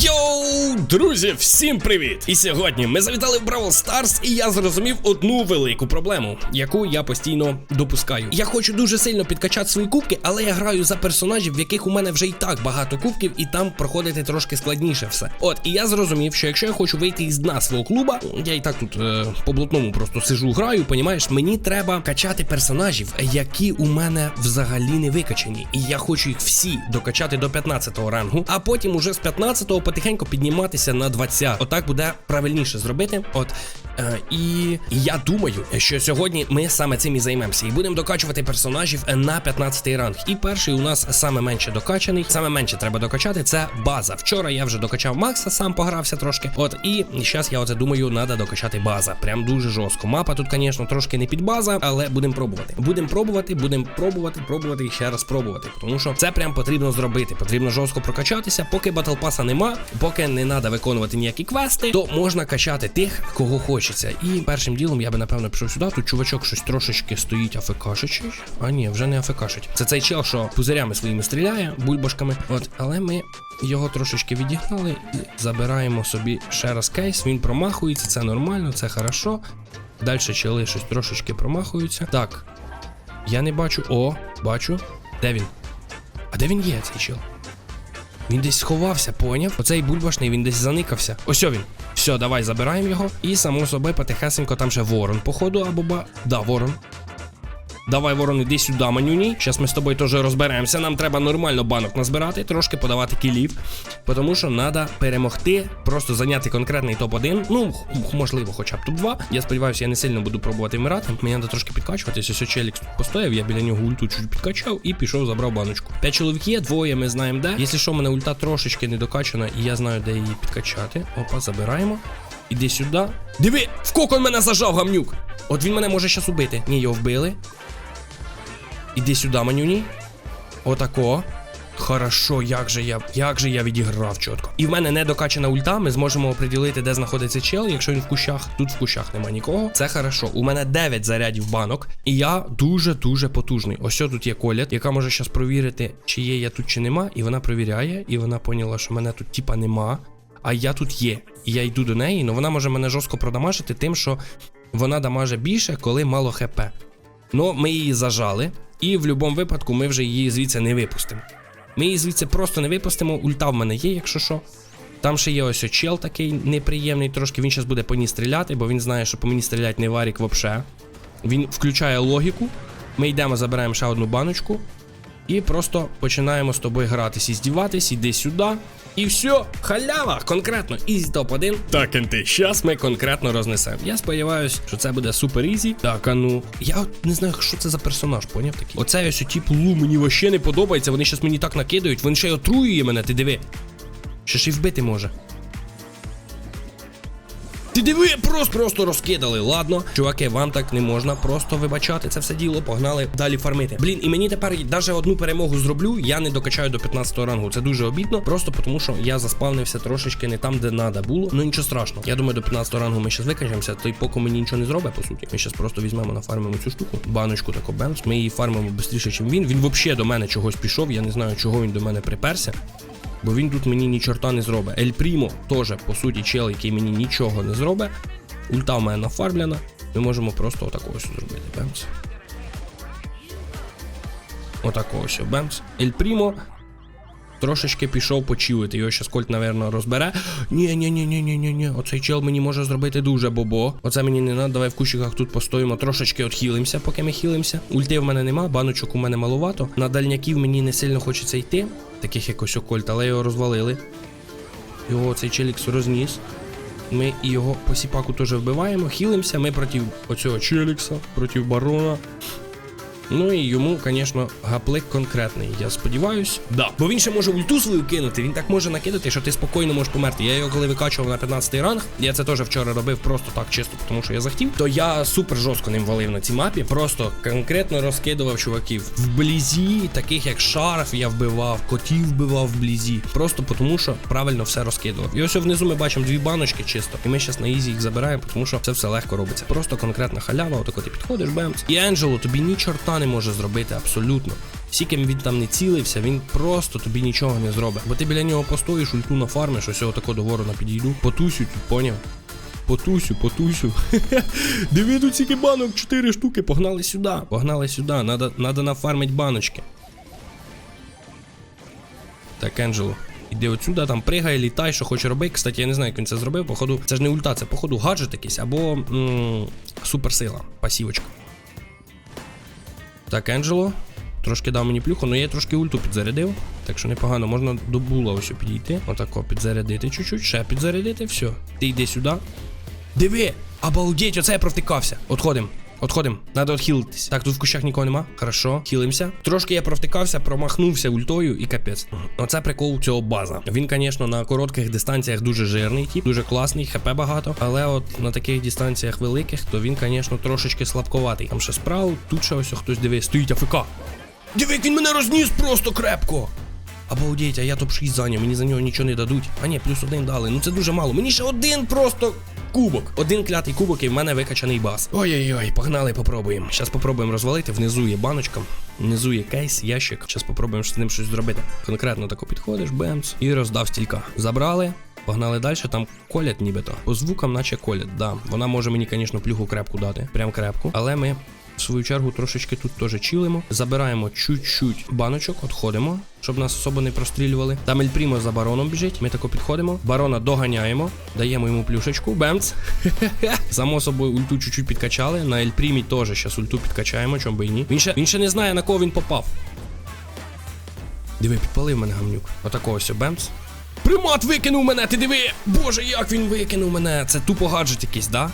Yo! Друзі, всім привіт! І сьогодні ми завітали в Бравл Старс, і я зрозумів одну велику проблему, яку я постійно допускаю. Я хочу дуже сильно підкачати свої кубки, але я граю за персонажів, в яких у мене вже і так багато кубків, і там проходити трошки складніше все. От, і я зрозумів, що якщо я хочу вийти із дна свого клуба, я і так тут е, по блатному просто сижу, граю, понімаєш, мені треба качати персонажів, які у мене взагалі не викачані. І я хочу їх всі докачати до 15 рангу, а потім уже з 15-го потихеньку підніматися на 20. Отак буде правильніше зробити. От і, і я думаю, що сьогодні ми саме цим і займемося. І будемо докачувати персонажів на 15 ранг. І перший у нас саме менше докачаний. Саме менше треба докачати. Це база. Вчора я вже докачав Макса, сам погрався трошки. От і зараз я оце думаю, треба докачати база. Прям дуже жорстко. Мапа тут, звісно, трошки не під база, але будемо пробувати. Будемо пробувати, будемо пробувати, пробувати і ще раз пробувати. Тому що це прям потрібно зробити. Потрібно жорстко прокачатися. Поки батл паса нема, поки не треба виконувати ніякі квести, то можна качати тих, кого хочеться. І першим ділом я би напевно пішов сюди. Тут чувачок щось трошечки стоїть афекашичий. А ні, вже не афекашить. Це цей чел, що пузирями своїми стріляє, бульбашками. От, але ми його трошечки відігнали і забираємо собі ще раз кейс. Він промахується, це нормально, це хорошо. Далі чели щось трошечки промахуються. Так. Я не бачу. О, бачу. Де він? А де він є, цей чел? Він десь сховався, поняв? Оцей бульбашний, він десь заникався. Ось він. Все, давай забираємо його. І само собою потихесенько там ще ворон, походу, або ба. Да, ворон. Давай, ворон, іди сюди, манюній. Зараз ми з тобою теж розберемося. Нам треба нормально банок назбирати, трошки подавати кілів. Тому що треба перемогти, просто зайняти конкретний топ-1. Ну, можливо, хоча б топ-2. Я сподіваюся, я не сильно буду пробувати вмирати. Мені треба трошки підкачуватися. Ось Челік постояв, я біля нього ульту чуть підкачав і пішов, забрав баночку. П'ять чоловік є, двоє ми знаємо де. Якщо що, мене ульта трошечки не докачана, і я знаю, де її підкачати. Опа, забираємо. Іди сюди. Диви, в кокон мене зажав гамнюк. От він мене може щас убити. Ні, його вбили. Іди сюди, манюні. Отако. Хорошо, як же я як же я відіграв чітко. І в мене не докачана ульта. Ми зможемо оприділити, де знаходиться чел, якщо він в кущах. Тут в кущах нема нікого. Це хорошо. У мене 9 зарядів банок, і я дуже-дуже потужний. Ось тут є колят, яка може зараз провірити, чи є я тут, чи нема. І вона провіряє, і вона поняла, що мене тут типа нема. А я тут є. І я йду до неї, але вона може мене жорстко продамажити тим, що вона дамаже більше, коли мало хп. Ну, ми її зажали, і в будь-якому випадку ми вже її звідси не випустимо. Ми її звідси просто не випустимо. Ульта в мене є, якщо що. Там ще є ось чел такий неприємний трошки. Він зараз буде по ній стріляти, бо він знає, що по мені стрілять не варік вообще. Він включає логіку. Ми йдемо, забираємо ще одну баночку. І просто починаємо з тобою гратись і здіватись, іди сюди. І все, халява, конкретно, ізі топ-1. Так, інти, щас ми конкретно рознесемо. Я сподіваюся, що це буде супер ізі. Так, а ну. Я от не знаю, що це за персонаж, поняв такий. Оцей ось тіп Лу мені вообще не подобається. Вони щас мені так накидають, він ще й отруює мене, ти диви. Ще ж і вбити може. Ти диви, просто просто розкидали. Ладно, чуваки, вам так не можна просто вибачати це все діло. Погнали далі фармити. Блін, і мені тепер навіть одну перемогу зроблю. Я не докачаю до 15 рангу. Це дуже обідно. Просто тому, що я заспавнився трошечки не там, де треба було. Ну нічого страшного. Я думаю, до 15 рангу ми зараз викачаємося. Той поки мені нічого не зробить, по суті. Ми зараз просто візьмемо нафармимо цю штуку. Баночку таку бемс. Ми її фармимо швидше, ніж він. Він взагалі до мене чогось пішов. Я не знаю, чого він до мене приперся. Бо він тут мені ні чорта не зробить. Ель Прімо теж, по суті, чел, який мені нічого не зробить. Ульта в мене нафармлена. Ми можемо просто отако ось зробити. Бемс. Отако ось бемс. Ель Прімо трошечки пішов почилити. Його щас Кольт, напевно, розбере. Ні, ні, ні, ні, ні, ні, ні. Оцей чел мені може зробити дуже бобо. Оце мені не треба. Давай в кущиках тут постоїмо. Трошечки отхилимося, поки ми хилимося. Ульти в мене нема, баночок у мене маловато. На дальняків мені не сильно хочеться йти. Таких як ось о Кольт, але його розвалили. Його цей челікс розніс. Ми і його по сіпаку теж вбиваємо, хілимося. Ми проти оцього челікса, проти барона. Ну і йому, звісно, гаплик конкретний. Я сподіваюсь. Да. Бо він ще може ульту свою кинути. Він так може накидати, що ти спокійно можеш померти. Я його коли викачував на 15-й ранг, я це теж вчора робив просто так чисто, тому що я захотів. То я супер жорстко ним валив на цій мапі. Просто конкретно розкидував чуваків. Вблизі, таких як шарф, я вбивав, котів вбивав вблизі. Просто тому, що правильно все розкидував. І ось внизу ми бачимо дві баночки чисто. І ми зараз на ізі їх забираємо, тому що це все легко робиться. Просто конкретна халява, отако ти підходиш, бемс. І Енджело тобі ні чорта не може зробити абсолютно. Скільки б він там не цілився, він просто тобі нічого не зробить. Бо ти біля нього постоїш, ульту нафармиш, ось отако до ворона підійду. Потусю поняв? Потусю, потусю. Диви тут банок, 4 штуки. Погнали сюди. Погнали сюди. Надо, надо нафармить баночки. Так, Енджело. Іди отсюда, там пригай, літай, що хоче роби. Кстати, я не знаю, як він це зробив. Походу, це ж не ульта, це походу гаджет якийсь або м- суперсила, пасівочка. Так, Енджело. Трошки дав мені плюху, але я трошки ульту підзарядив. Так що непогано, можна до була ось підійти. Отако підзарядити чуть-чуть, ще підзарядити, все. Ти йди сюди. Диви! Обалдеть, оце я провтикався. Отходим. Отходим, надо отхилитись. Так, тут в кущах нікого нема. Хорошо, хилимося. Трошки я провтикався, промахнувся ультою і капець. Оце прикол цього база. Він, звісно, на коротких дистанціях дуже жирний, тип, дуже класний, хп багато. Але от на таких дистанціях великих, то він, звісно, трошечки слабковатий. Там ще справа, тут ще ось хтось диви, стоїть АФК. Диви, він мене розніс просто крепко. Обалдеть, а я топ-6 зайняв, мені за нього нічого не дадуть. А ні, плюс один дали. Ну це дуже мало. Мені ще один просто кубок. Один клятий кубок і в мене викачаний бас. Ой-ой-ой, погнали, попробуємо. Зараз попробуємо розвалити. Внизу є баночка, внизу є кейс, ящик. Зараз попробуємо з ним щось зробити. Конкретно тако підходиш, бемс, і роздав стілька. Забрали. Погнали далі, там колять нібито. По звукам, наче колять, да. Вона може мені, звісно, плюху крепку дати. Прям крепку. Але ми в свою чергу трошечки тут теж чилимо. Забираємо чуть-чуть баночок, відходимо, щоб нас особо не прострілювали. Там Ель Прімо за бароном біжить. Ми тако підходимо. Барона доганяємо, даємо йому плюшечку. Бемц. Само собою ульту чуть-чуть підкачали. На Ель Прімі теж зараз ульту підкачаємо, чом би і ні. Він ще, він ще не знає, на кого він попав. Диви, підпалив мене гамнюк. Отакого ось бемц. Примат викинув мене, ти диви! Боже, як він викинув мене! Це тупо гаджет якийсь, да?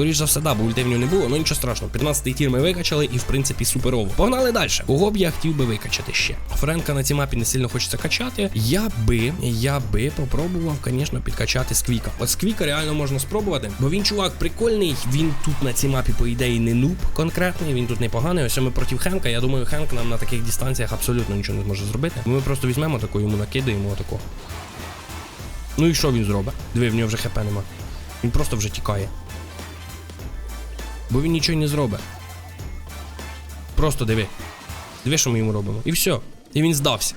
Скоріш за все, да, бо ульти в нього не було, ну нічого страшного. 15-й тір ми викачали і в принципі суперово. Погнали далі. Кого б я хотів би викачати ще? Френка на цій мапі не сильно хочеться качати. Я би, я би попробував, звісно, підкачати сквіка. От сквіка реально можна спробувати, бо він чувак прикольний. Він тут на цій мапі, по ідеї, не нуб конкретний, він тут непоганий. Ось ми проти Хенка. Я думаю, Хенк нам на таких дистанціях абсолютно нічого не зможе зробити. Ми просто візьмемо таку, йому накидаємо отако. Ну і що він зробить? Диви, в нього вже хп нема. Він просто вже тікає. Бо він нічого не зробить. Просто диви. Диви, що ми йому робимо. І все. І він здався.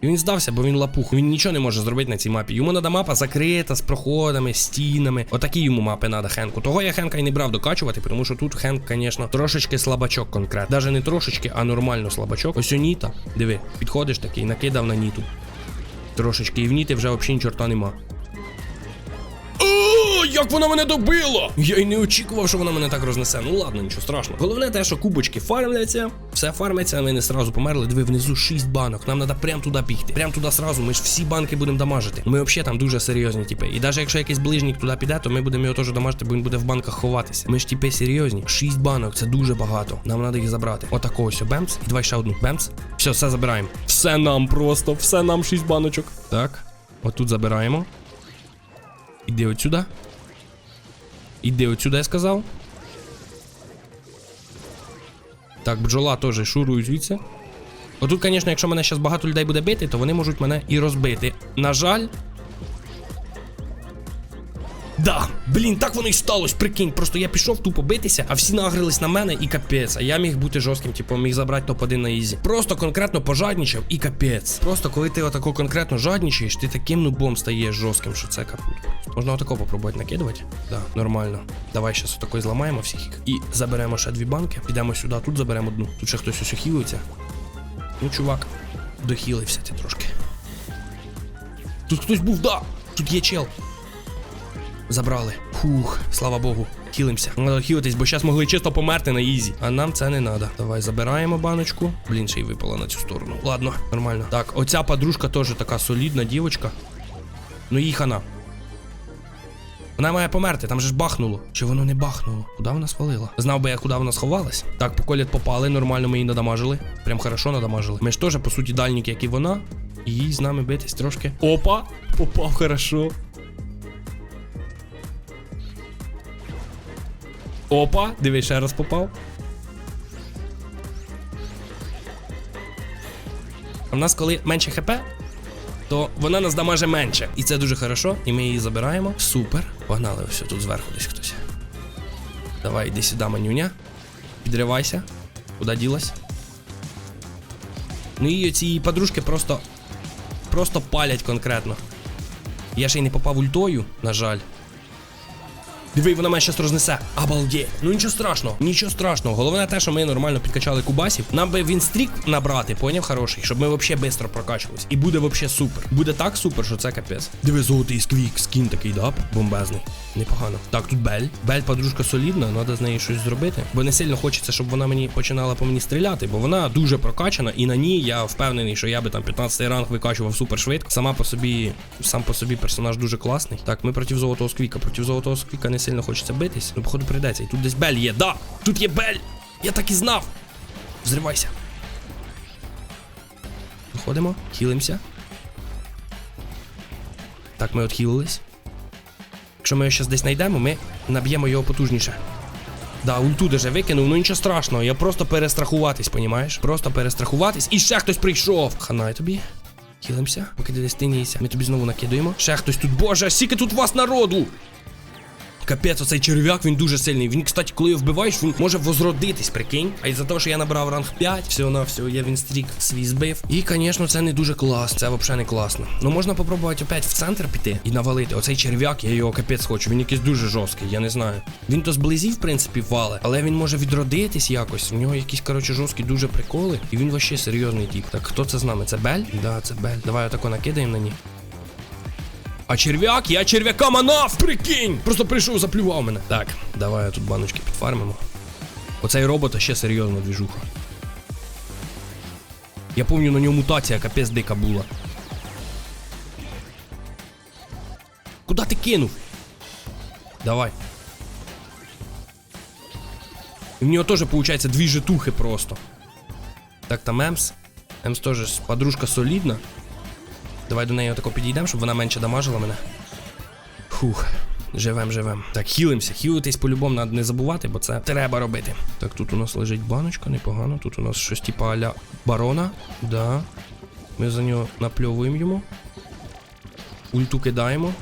І він здався, бо він лапух. Він нічого не може зробити на цій мапі. Йому треба мапа закрита з проходами, стінами. Отакі йому мапи треба Хенку. Того я Хенка і не брав докачувати, тому що тут Хенк, звісно, трошечки слабачок конкретно. Даже не трошечки, а нормально слабачок. Ось у Ніта. Диви, підходиш такий, накидав на Ніту. Трошечки, і в Ніти вже взагалі чорта нема. Як вона мене добила! Я й не очікував, що вона мене так рознесе. Ну ладно, нічого страшного. Головне те, що кубочки фармляться, все фармиться, ми не сразу померли. Диви, внизу 6 банок. Нам треба прямо туди бігти. Прямо туди сразу. Ми ж всі банки будемо дамажити. Ми взагалі там дуже серйозні, типи. І навіть якщо якийсь ближнік туди піде, то ми будемо його теж дамажити, бо він буде в банках ховатися. Ми ж типи серйозні. 6 банок, це дуже багато. Нам треба їх забрати. Отако ось бемс. І давай ще одну. Бемс. Все, все забираємо. Все нам просто, все нам 6 баночок. Так. Отут забираємо. Іди отсюда. Іди отсюда, я сказав. Так, бджола теж шурую звідси. Отут, звісно, якщо мене зараз багато людей буде бити, то вони можуть мене і розбити. На жаль. Да, блін, так воно і сталося, прикинь. Просто я пішов тупо битися, а всі нагрились на мене і капець. А я міг бути жорстким, типу, міг забрати топ-1 на ізі. Просто конкретно пожаднічав і капець. Просто коли ти отако конкретно жаднічаєш, ти таким нубом стаєш жорстким, що це капут. Можна отако попробувати накидувати? Да, нормально. Давай зараз отако зламаємо всіх. І заберемо ще дві банки. Підемо сюди, тут заберемо одну. Тут ще хтось ось хілиться. Ну, чувак, дохілився ти трошки. Тут хтось був, да! Тут є чел. Забрали. Фух, слава Богу. Хілимося. Надо хілитись, бо зараз могли чисто померти на ізі. А нам це не треба. Давай забираємо баночку. Блін, ще й випала на цю сторону. Ладно, нормально. Так, оця подружка теж така солідна дівочка. Ну їй хана. Вона має померти, там же ж бахнуло. Чи воно не бахнуло? Куди вона свалила? Знав би я, куди вона сховалась. Так, по коліт попали, нормально ми її надамажили. Прям хорошо надамажили. Ми ж теж, по суті, дальніки, як і вона. І їй з нами битись трошки. Опа! Попав хорошо. Опа, диви, ще раз попав. А в нас, коли менше хп, то вона нас дамаже менше. І це дуже хорошо. І ми її забираємо. Супер. Погнали, ось тут зверху десь хтось. Давай, йди сюди, манюня. Підривайся. Куди ділась? Ну і ці подружки просто. Просто палять конкретно. Я ще й не попав ультою, на жаль. Диви, вона мене щас рознесе. Обалдеть. Ну нічого страшного, нічого страшного. Головне те, що ми нормально підкачали кубасів. Нам би він стрік набрати, поняв хороший, щоб ми взагалі швидко прокачувались. І буде взагалі супер. Буде так супер, що це капець. Диви, золотий сквік, скін такий, да? Бомбезний. Непогано. Так, тут Бель. Бель подружка солідна, треба з нею щось зробити. Бо не сильно хочеться, щоб вона мені починала по мені стріляти, бо вона дуже прокачана, і на ній я впевнений, що я би там 15 ранг викачував супер швидко. Сама по собі, сам по собі персонаж дуже класний. Так, ми проти золотого сквіка. Проти золотого сквіка не сильно хочеться битись. Ну, походу, прийдеться. І тут десь Бель є. Да! Тут є Бель! Я так і знав! Взривайся. Виходимо, хілимося. Так, ми отхилились. Якщо ми його зараз десь знайдемо, ми наб'ємо його потужніше. Да, ульту даже викинув, ну нічого страшного, я просто перестрахуватись, понімаєш? Просто перестрахуватись. І ще хтось прийшов. Ханай тобі. Хілимося, поки десь тинієшся. Ми тобі знову накидуємо. Ще хтось тут. Боже, скільки тут вас народу! Капець, оцей черв'як, він дуже сильний. Він, кстати, коли його вбиваєш, він може возродитись, прикинь. А із-за того, що я набрав ранг 5, всього на всього, я він стрік свій збив. І, звісно, це не дуже класно. Це взагалі не класно. Ну можна попробувати опять в центр піти і навалити. Оцей черв'як, я його капець хочу. Він якийсь дуже жорсткий, я не знаю. Він то зблизі, в принципі, вале, але він може відродитись якось. У нього якісь, коротше, жорсткі дуже приколи. І він вообще серйозний тип. Так, хто це з нами? Це Бель? Да, це Бель. Давай отако накидаємо на ній. А черв'як, я черв'яка манав, прикинь! Просто прийшов, заплював мене. Так, давай тут баночки підфармимо. Оцей робота ще серйозна двіжуха. Я пам'ятаю, на ньому мутація капець дика була. Куда ти кинув? Давай. І в нього теж, виходить, дві житухи просто. Так, там Емс. Емс теж подружка солідна. Давай до неї отако підійдемо, щоб вона менше дамажила мене. Фух, живем, живем. Так, хілимося. Хілитись по-любому треба не забувати, бо це треба робити. Так, тут у нас лежить баночка, непогано. Тут у нас щось типа аля барона. Да. Ми за нього напльовуємо йому. Ульту кидаємо.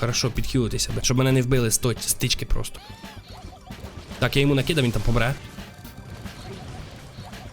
Хорошо, підхилитися, щоб мене не вбили з стички просто. Так, я йому накидав, він там помре.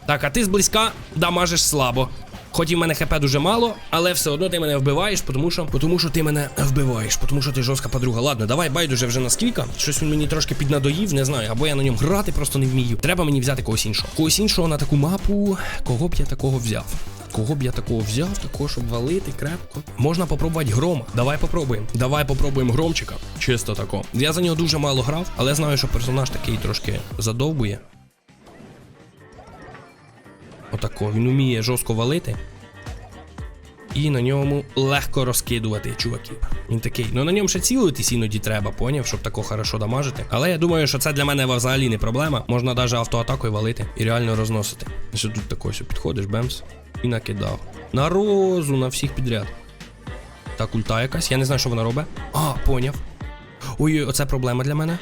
Так, а ти зблизька дамажиш слабо. Хоч і в мене хп дуже мало, але все одно ти мене вбиваєш, тому що, тому що ти мене вбиваєш, тому що ти жорстка подруга. Ладно, давай байдуже вже на скільки. Щось він мені трошки піднадоїв, не знаю, або я на ньому грати просто не вмію. Треба мені взяти когось іншого. Когось іншого на таку мапу. Кого б я такого взяв? Кого б я такого взяв, такого, щоб валити крепко. Можна попробувати грома. Давай попробуємо. Давай попробуємо громчика. Чисто тако. Я за нього дуже мало грав, але знаю, що персонаж такий трошки задовбує. Отако, він вміє жорстко валити. І на ньому легко розкидувати чуваків. Він такий. Ну на ньому ще цілитись іноді треба, поняв, щоб тако хорошо дамажити. Але я думаю, що це для мене взагалі не проблема. Можна навіть автоатакою валити і реально розносити. Що тут тако все підходиш, бемс, і накидав. На розу, на всіх підряд. Так, ульта якась, я не знаю, що вона робить. А, поняв. Ой, оце проблема для мене.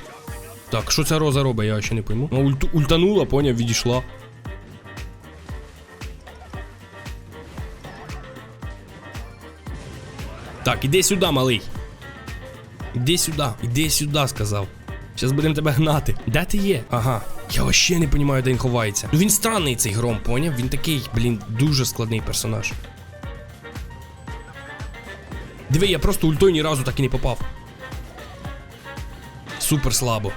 Так, що ця роза робить, я ще не пойму. Ну, ульту, ультанула, поняв, відійшла. Так, іди сюди, малий. Іди сюди, іди сюди, сказав. Зараз будемо тебе гнати. Де ти є? Ага. Я вообще не розумію, де він ховається. Ну він странний цей гром, поняв? Він такий, блін, дуже складний персонаж. Диви, я просто ультою ні разу так і не попав. Супер слабо.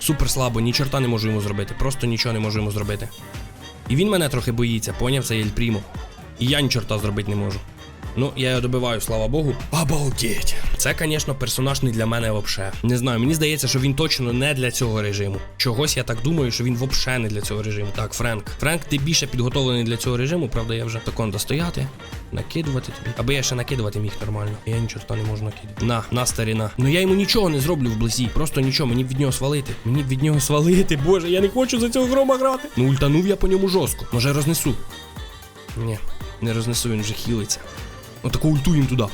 Супер слабо, ні чорта не можу йому зробити. Просто нічого не можу йому зробити. І він мене трохи боїться, поняв цей Ель Прімо. І я ні чорта зробити не можу. Ну, я його добиваю, слава Богу. Обалдеть. Це, звісно, персонаж не для мене вообще. Не знаю, мені здається, що він точно не для цього режиму. Чогось я так думаю, що він вообще не для цього режиму. Так, Френк. Френк, ти більше підготовлений для цього режиму, правда, я вже такон стояти, накидувати тобі. Аби я ще накидувати міг нормально. Я нічого не можу накидати. На, на старіна. Ну я йому нічого не зроблю вблизі. Просто нічого, мені б від нього свалити. Мені б від нього свалити. Боже, я не хочу за цього грома грати. Ну ультанув я по ньому жорстко. Може рознесу. Ні, не рознесу, він вже хілиться. Отаку ульту їм туди.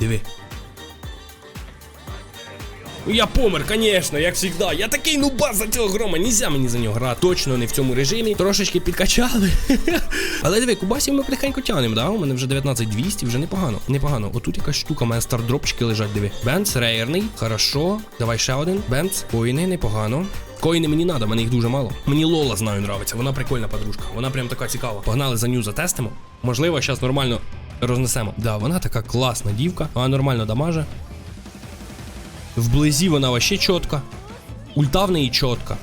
Диви. Ну я помер, звісно, як завжди. Я такий нубас за цього грома. Нельзя мені за нього грати. Точно не в цьому режимі. Трошечки підкачали. Але диви, кубасів ми потихеньку тянемо, да? У мене вже 19200, вже непогано. Непогано. Отут якась штука, у мене стардропчики лежать, диви. Бенц, рейерний. Хорошо. Давай ще один. Бенц. Коїни, непогано. Коїни мені надо, мене їх дуже мало. Мені Лола знаю, нравиться. Вона прикольна подружка. Вона прям така цікава. Погнали за ню затестимо. Можливо, зараз нормально рознесемо. Да, вона така класна дівка, вона нормально дамаже. Вблизі вона вообще чітка. Ульта в неї чітка.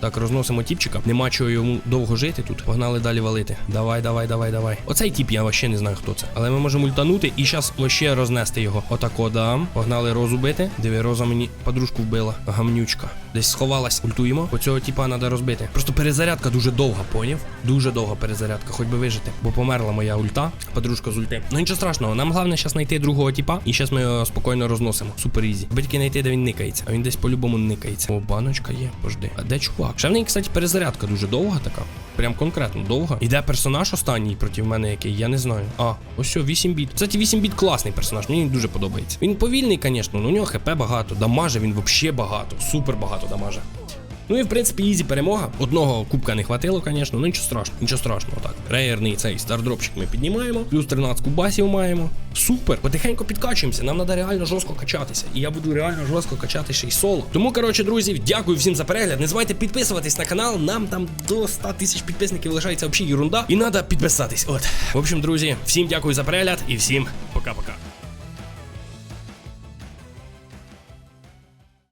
Так, розносимо тіпчика. Нема чого йому довго жити тут. Погнали далі валити. Давай, давай, давай, давай. Оцей тіп я вообще не знаю, хто це. Але ми можемо ультанути і зараз вообще рознести його. Отако дам. Погнали розу бити. Диви, роза мені подружку вбила. Гамнючка. Десь сховалась. Ультуємо. По цього тіпа треба розбити. Просто перезарядка дуже довга, поняв? Дуже довга перезарядка, хоч би вижити. Бо померла моя ульта, подружка з ульти. Ну нічого страшного, нам головне зараз знайти другого тіпа, і зараз ми його спокійно розносимо. Супер ізі. Аби тільки знайти, де він никається. А він десь по-любому никається. О, баночка є. Пожди. А де чувак? Ще в неї, кстати, перезарядка дуже довга така. Прям конкретно довга. Іде персонаж останній проти мене, який, я не знаю. А, ось що, 8 біт. Кстати, 8 біт класний персонаж, мені дуже подобається. Він повільний, звісно, але у нього хп багато. Дамаже він взагалі багато. Супер багато дамаже. Ну і в принципі ізі перемога. Одного кубка не хватило, звісно, ну нічого страшного, нічого страшного. Так, рейерний цей стардропчик ми піднімаємо, плюс 13 кубасів маємо. Супер, потихеньку підкачуємося. Нам треба реально жорстко качатися. І я буду реально жорстко качати ще й соло. Тому, коротше, друзі, дякую всім за перегляд. Не забувайте підписуватись на канал. Нам там до 100 тисяч підписників лишається взагалі ерунда. І треба підписатись. От. В общем, друзі, всім дякую за перегляд і всім